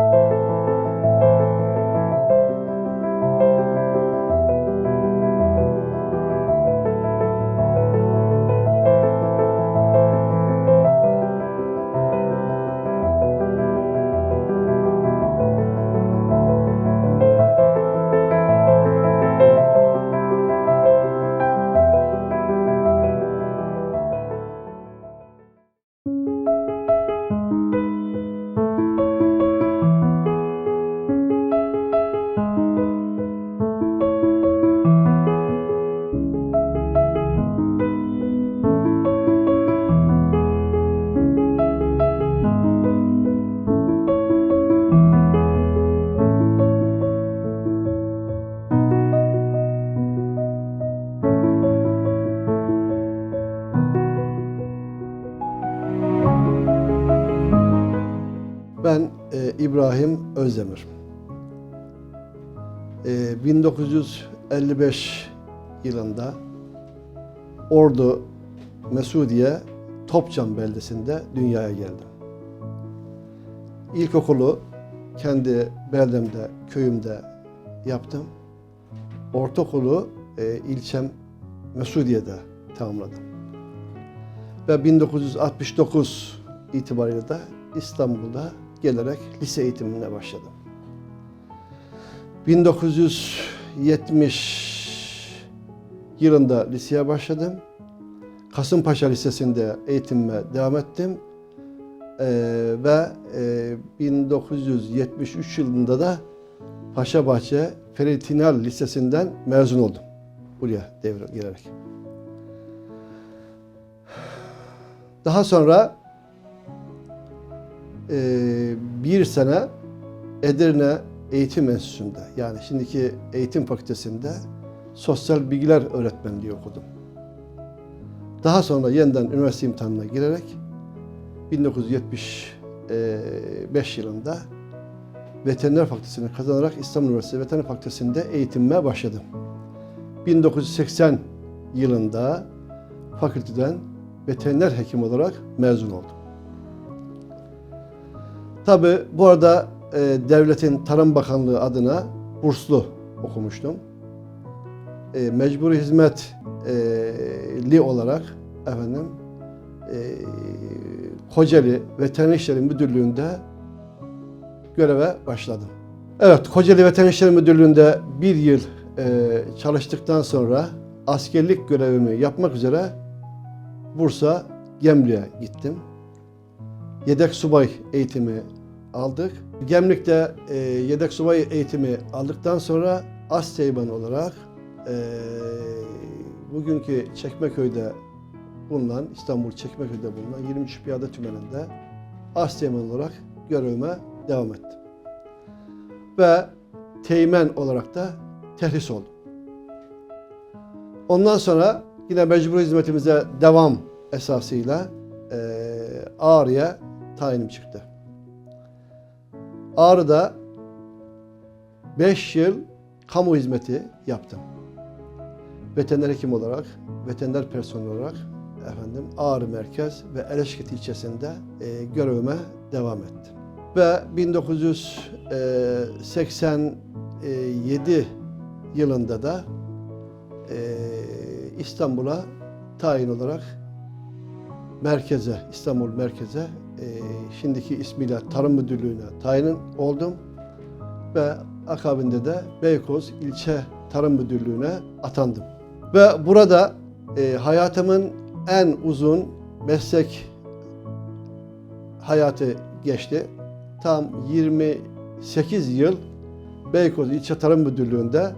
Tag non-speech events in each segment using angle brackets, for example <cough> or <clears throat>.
you Ben e, İbrahim Özdemir. E, 1955 yılında Ordu Mesudiye Topçam beldesinde dünyaya geldim. İlkokulu kendi beldemde, köyümde yaptım. Ortaokulu e, ilçem Mesudiye'de tamamladım. Ve 1969 itibariyle de İstanbul'da gelerek lise eğitimine başladım. 1970 yılında liseye başladım. Kasımpaşa Lisesi'nde eğitimime devam ettim. Ee, ve e, 1973 yılında da Paşabahçe Feritinal Lisesi'nden mezun oldum. Buraya devre gelerek. Daha sonra bir sene Edirne Eğitim Enstitüsü'nde yani şimdiki eğitim fakültesinde sosyal bilgiler öğretmenliği okudum. Daha sonra yeniden üniversite imtihanına girerek 1975 yılında veteriner fakültesini kazanarak İstanbul Üniversitesi Veteriner Fakültesi'nde eğitimime başladım. 1980 yılında fakülteden veteriner hekim olarak mezun oldum. Tabi bu arada e, devletin Tarım Bakanlığı adına burslu okumuştum. E, mecburi hizmetli olarak efendim e, Kocaeli Veteriner İşleri Müdürlüğü'nde göreve başladım. Evet, Kocaeli Veteriner İşleri Müdürlüğü'nde bir yıl e, çalıştıktan sonra askerlik görevimi yapmak üzere Bursa Gemli'ye gittim. Yedek subay eğitimi aldık. Gemlik'te e, yedek subay eğitimi aldıktan sonra Asteğmen olarak e, bugünkü Çekmeköy'de bulunan, İstanbul Çekmeköy'de bulunan 23 Piyade Tümeni'nde Asteğmen olarak görevime devam ettim. Ve teğmen olarak da terhis oldum. Ondan sonra yine mecbur hizmetimize devam esasıyla e, Ağrı'ya tayinim çıktı. Ağrı'da 5 yıl kamu hizmeti yaptım. Veteriner hekim olarak, veteriner personel olarak efendim Ağrı Merkez ve Eleşkit ilçesinde e, görevime devam ettim. Ve 1987 yılında da e, İstanbul'a tayin olarak merkeze, İstanbul merkeze, e, şimdiki ismiyle Tarım Müdürlüğü'ne tayin oldum. Ve akabinde de Beykoz İlçe Tarım Müdürlüğü'ne atandım. Ve burada e, hayatımın en uzun meslek hayatı geçti. Tam 28 yıl Beykoz İlçe Tarım Müdürlüğü'nde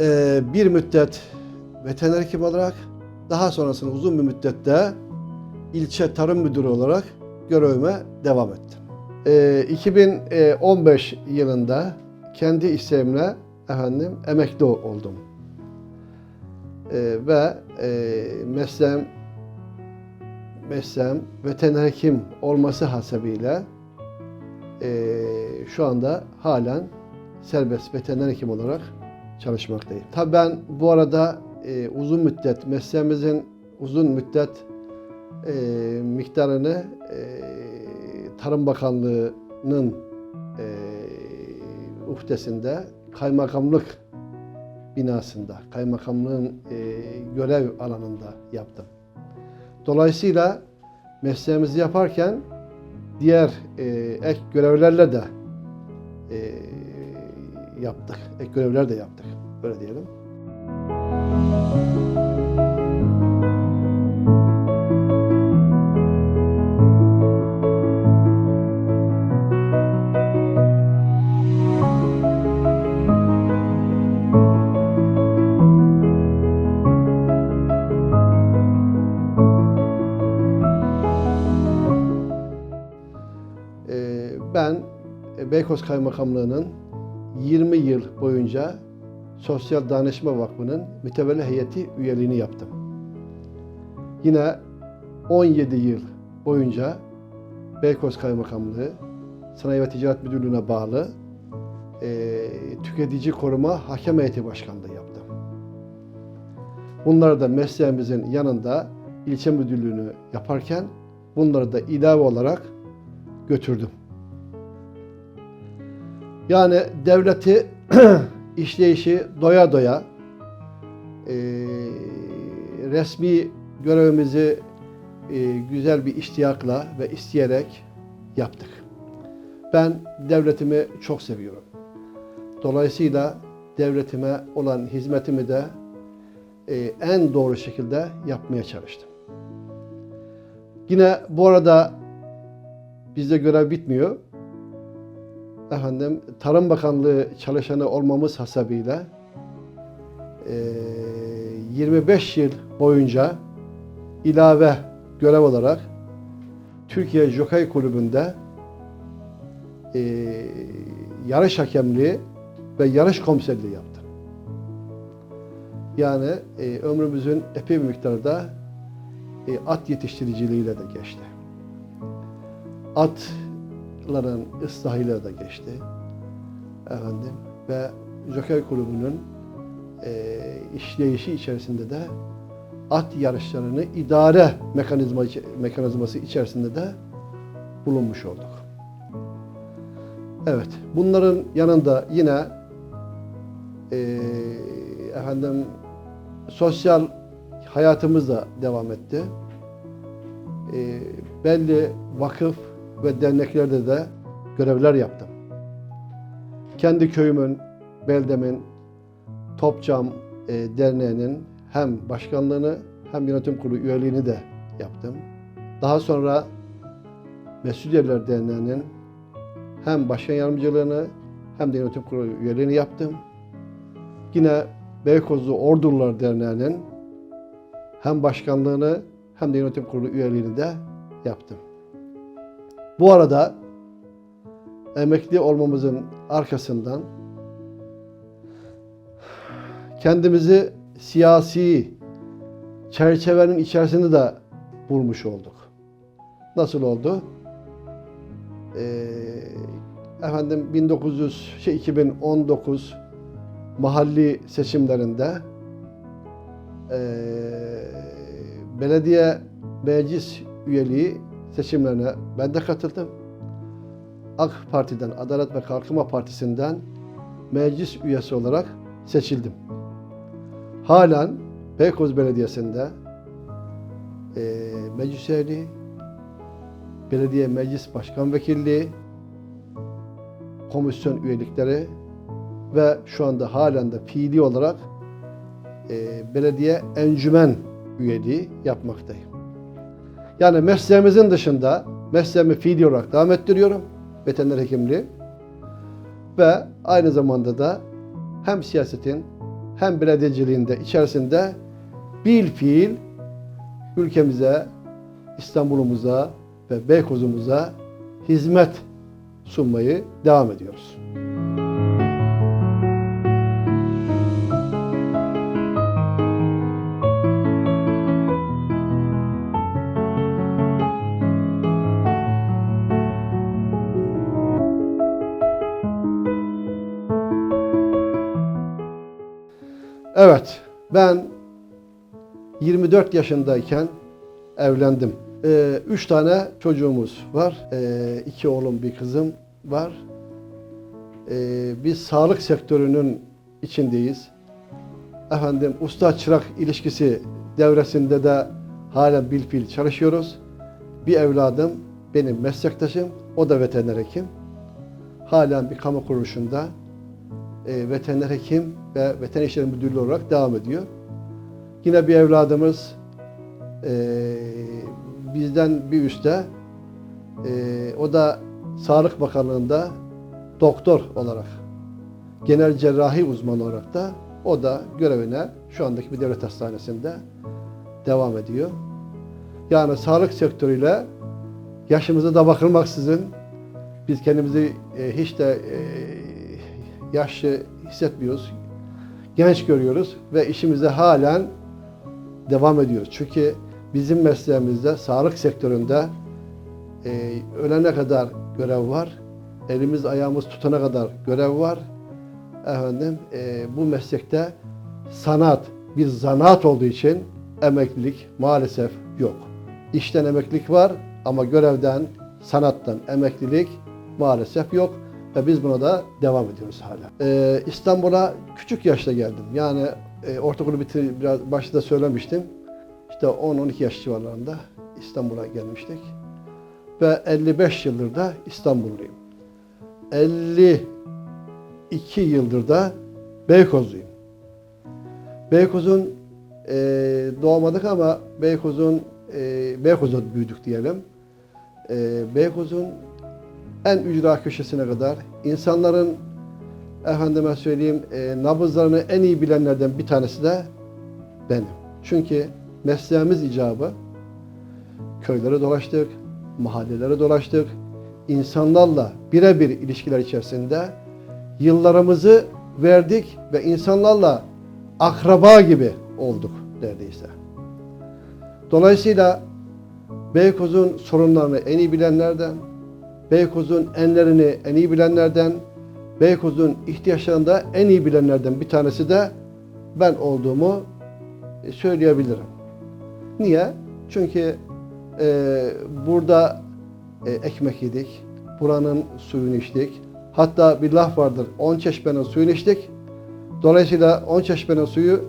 e, bir müddet veteriner hekim olarak daha sonrasında uzun bir müddette ilçe tarım müdürü olarak görevime devam ettim. Ee, 2015 yılında kendi isteğimle efendim emekli oldum. Ee, ve e, mesleğim mesleğim veteriner hekim olması hasebiyle e, şu anda halen serbest veteriner hekim olarak çalışmaktayım. Tabii ben bu arada e, uzun müddet mesleğimizin uzun müddet e, miktarını e, Tarım Bakanlığı Kaymakamlığı'nın e, uhdesinde kaymakamlık binasında, kaymakamlığın e, görev alanında yaptım. Dolayısıyla mesleğimizi yaparken diğer e, ek görevlerle de e, yaptık. Ek görevler de yaptık. Böyle diyelim. Ee, Beykoz Kaymakamlığı'nın 20 yıl boyunca Sosyal Danışma Vakfı'nın mütevelli heyeti üyeliğini yaptım. Yine 17 yıl boyunca Beykoz Kaymakamlığı Sanayi ve Ticaret Müdürlüğü'ne bağlı e, Tüketici Koruma Hakem Heyeti Başkanlığı yaptım. Bunları da mesleğimizin yanında ilçe müdürlüğünü yaparken bunları da ilave olarak götürdüm. Yani devleti <clears throat> işleyişi doya doya e, resmi görevimizi e, güzel bir iştiyakla ve isteyerek yaptık. Ben devletimi çok seviyorum. Dolayısıyla devletime olan hizmetimi de e, en doğru şekilde yapmaya çalıştım. Yine bu arada bizde görev bitmiyor. Efendim Tarım Bakanlığı çalışanı olmamız hasebiyle e, 25 yıl boyunca ilave görev olarak Türkiye Jokey Kulübü'nde e, yarış hakemliği ve yarış komiserliği yaptım. Yani e, ömrümüzün epey bir miktarda e, at yetiştiriciliğiyle de geçti. Atların ıslahıyla da geçti. Efendim ve Jockey Kulübü'nün e, işleyişi içerisinde de at yarışlarını idare mekanizma, mekanizması içerisinde de bulunmuş olduk. Evet, bunların yanında yine e, efendim sosyal hayatımız da devam etti. E, belli vakıf ve derneklerde de görevler yaptım. Kendi köyümün, beldemin, Topçam e, Derneği'nin hem başkanlığını hem yönetim kurulu üyeliğini de yaptım. Daha sonra Mesudiyeler Derneği'nin hem başkan yardımcılığını hem de yönetim kurulu üyeliğini yaptım. Yine Beykozlu Ordulular Derneği'nin hem başkanlığını hem de yönetim kurulu üyeliğini de yaptım. Bu arada emekli olmamızın arkasından kendimizi siyasi çerçevenin içerisinde de bulmuş olduk. Nasıl oldu? Ee, efendim 1900 şey 2019 mahalli seçimlerinde ee, belediye meclis üyeliği seçimlerine ben de katıldım. AK Parti'den, Adalet ve Kalkınma Partisi'nden meclis üyesi olarak seçildim. Halen Beykoz Belediyesi'nde e, meclis üyeliği, belediye meclis başkan vekilliği, komisyon üyelikleri ve şu anda halen de fiili olarak e, belediye encümen üyeliği yapmaktayım. Yani mesleğimizin dışında mesleğimi fiili olarak devam ettiriyorum. Veteriner hekimliği. Ve aynı zamanda da hem siyasetin hem belediyeciliğin de içerisinde bil fiil ülkemize, İstanbul'umuza ve Beykoz'umuza hizmet sunmayı devam ediyoruz. Evet, ben 24 yaşındayken evlendim. Ee, üç tane çocuğumuz var. Ee, iki oğlum, bir kızım. var. Ee, biz sağlık sektörünün içindeyiz. Efendim usta çırak ilişkisi devresinde de halen bilfil çalışıyoruz. Bir evladım benim meslektaşım, o da veteriner hekim. Halen bir kamu kuruluşunda e, veteriner hekim ve veteriner işleri müdürlüğü olarak devam ediyor. Yine bir evladımız e, bizden bir üstte, e, o da Sağlık Bakanlığı'nda doktor olarak, genel cerrahi uzmanı olarak da o da görevine şu andaki bir devlet hastanesinde devam ediyor. Yani sağlık sektörüyle yaşımıza da bakılmaksızın biz kendimizi e, hiç de e, yaşlı hissetmiyoruz. Genç görüyoruz ve işimize halen devam ediyoruz. Çünkü bizim mesleğimizde, sağlık sektöründe e, ölene kadar görev var. Elimiz ayağımız tutana kadar görev var. Efendim e, bu meslekte sanat bir zanaat olduğu için emeklilik maalesef yok. İşten emeklilik var ama görevden, sanattan emeklilik maalesef yok ve biz buna da devam ediyoruz hala. E, İstanbul'a küçük yaşta geldim. Yani e, ortaokulu bitir biraz başta söylemiştim. İşte 10-12 yaş civarlarında İstanbul'a gelmiştik. Ve 55 yıldır da İstanbulluyum. 52 yıldır da Beykozluyum. Beykoz'un e, doğmadık ama Beykoz'un e, Beykoz'da büyüdük diyelim. E, Beykoz'un en ücra köşesine kadar insanların efendime söyleyeyim e, nabızlarını en iyi bilenlerden bir tanesi de benim. Çünkü mesleğimiz icabı köylere dolaştık, mahallelere dolaştık. insanlarla birebir ilişkiler içerisinde yıllarımızı verdik ve insanlarla akraba gibi olduk neredeyse. Dolayısıyla Beykoz'un sorunlarını en iyi bilenlerden, Beykoz'un enlerini en iyi bilenlerden, Beykoz'un ihtiyaçlarını da en iyi bilenlerden bir tanesi de ben olduğumu e, söyleyebilirim. Niye? Çünkü e, burada e, ekmek yedik, buranın suyunu içtik. Hatta bir laf vardır, on çeşmenin suyunu içtik. Dolayısıyla on çeşmenin suyu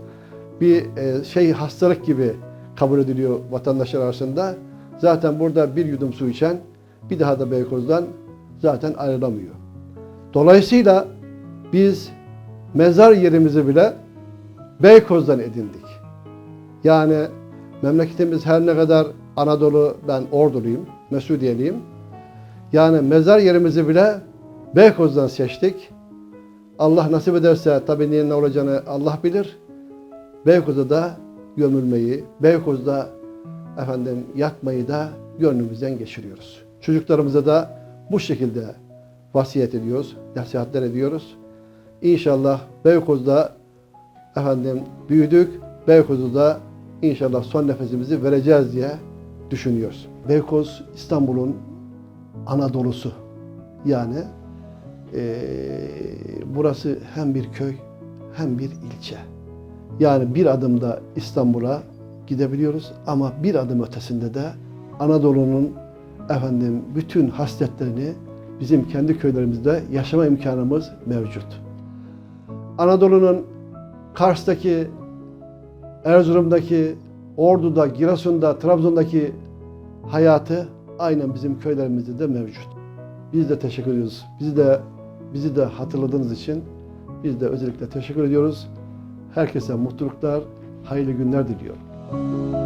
bir e, şey hastalık gibi kabul ediliyor vatandaşlar arasında. Zaten burada bir yudum su içen bir daha da Beykoz'dan zaten ayrılamıyor. Dolayısıyla biz mezar yerimizi bile Beykoz'dan edindik. Yani memleketimiz her ne kadar Anadolu, ben Orduluyum, Mesudiyeliyim. Yani mezar yerimizi bile Beykoz'dan seçtik. Allah nasip ederse tabii ne olacağını Allah bilir. Beykoz'da da gömülmeyi, Beykoz'da efendim yatmayı da gönlümüzden geçiriyoruz. Çocuklarımıza da bu şekilde vasiyet ediyoruz, nasihatler ediyoruz. İnşallah Beykoz'da efendim büyüdük, Beykoz'da inşallah son nefesimizi vereceğiz diye düşünüyoruz. Beykoz İstanbul'un Anadolu'su. Yani eee, burası hem bir köy hem bir ilçe. Yani bir adımda İstanbul'a gidebiliyoruz ama bir adım ötesinde de Anadolu'nun efendim bütün hasletlerini bizim kendi köylerimizde yaşama imkanımız mevcut. Anadolu'nun Kars'taki, Erzurum'daki, Ordu'da, Giresun'da, Trabzon'daki hayatı aynen bizim köylerimizde de mevcut. Biz de teşekkür ediyoruz. Bizi de bizi de hatırladığınız için biz de özellikle teşekkür ediyoruz. Herkese mutluluklar, hayırlı günler diliyorum.